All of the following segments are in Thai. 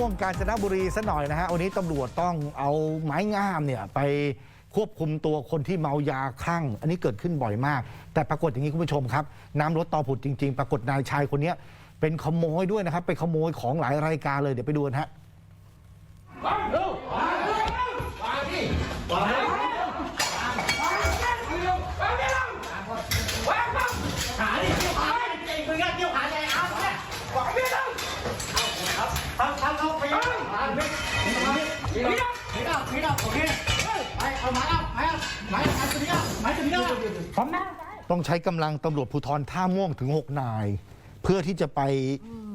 ช่วงกาญจนบุรีซะหน่อยนะฮะ วันนี้ตำรวจต้องเอาไม้งามเนี่ยไปควบคุมตัวคนที่เมายาคลั่ง อันนี้เกิดขึ้นบ่อยมาก แต่ปรากฏอย่างนี้คุณผู้ชมครับ น้ำรถต่อผุดจริง ๆ ปรากฏนายชายคนนี้เป็นขโมยด้วยนะครับ ไปขโมยของหลายรายการเลย เดี๋ยวไปดูนะฮะ ต้องใช้กำลังตำรวจภูธรท่าม่วงถึง 6 นาย เพื่อที่จะไป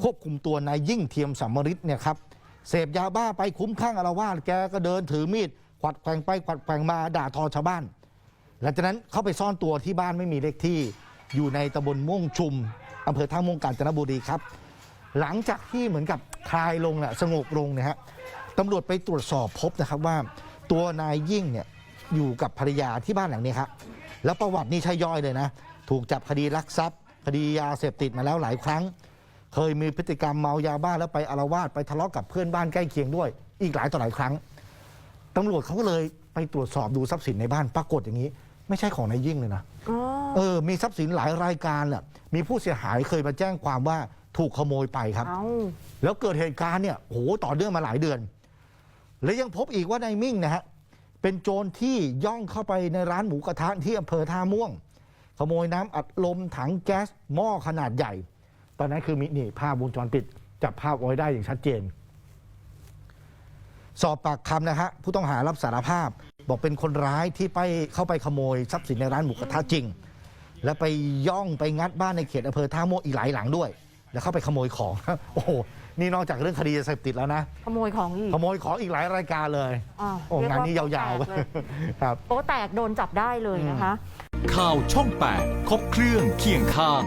ควบคุมตัวนายยิ่งเทียมสัมมฤทธิ์เนี่ยครับเสพยาบ้าไปคุ้มข้างอารวาสแกก็เดินถือมีดขวัดแกว่งไปขวัดแกว่งมาด่าทอชาวบ้าน หลังจากนั้นเข้าไปซ่อนตัวที่บ้านไม่มีเลขที่ อยู่ในตำบลม่วงชุมอำเภอท่าม่วงกาญจนบุรีครับ หลังจากที่เหมือนกับ คลายลงน่ะสงบลงนะฮะตำรวจไปตรวจสอบพบนะครับว่า ตัวนายยิ่งเนี่ยอยู่กับภรรยาที่บ้านหลังนี้ครับแล้วประวัตินี่ใช่ย่อยเลยนะ ถูกจับคดีลักทรัพย์ คดียาเสพติดมาแล้วหลายครั้ง เคยมีพฤติกรรมเมายาบ้าแล้วไปอารวาสไปทะเลาะกับเพื่อนบ้านใกล้เคียงด้วย อีกหลายต่อหลายครั้งตำรวจเขาก็เลยไปตรวจสอบดูทรัพย์สินในบ้านปรากฏอย่างนี้ ไม่ใช่ของนายยิ่งเลยนะอ๋อเออมีทรัพย์สินหลายรายการน่ะมีผู้เสียหายเคยมาแจ้งความว่า ถูกขโมยไปครับ เอาแล้วเกิดเหตุการณ์เนี่ยโอ้โหต่อเนื่องมาหลายเดือน และยังพบอีกว่านายมิ่งนะฮะเป็นโจรที่ย่องเข้าไปในร้านหมูกระทะที่อำเภอท่าม่วง ขโมยน้ำอัดลมถังแก๊สหม้อขนาดใหญ่ ตอนนั้นคือมีนี่ภาพวงจรปิดจับภาพไว้ได้อย่างชัดเจน สอบปากคำนะฮะผู้ต้องหารับสารภาพ บอกเป็นคนร้ายที่ไปเข้าไปขโมยทรัพย์สินในร้านหมูกระทะจริง แล้วไปย่องไปงัดบ้านในเขตอำเภอท่าม่วงอีกหลายหลังด้วย แล้วเข้าไปขโมยของ โอ้โหนี่นอกจากเรื่องคดียาเสพติดแล้วนะ ขโมยของอีกขโมยของอีกหลายรายการเลยอ้าวโอ้เรียกงานว่านี้ยาวโป๊ะแตกเลยๆครับ โป๊ะแตกโดนจับได้เลยนะคะ ข่าวช่อง 8 ครบเครื่องเคียงข้าง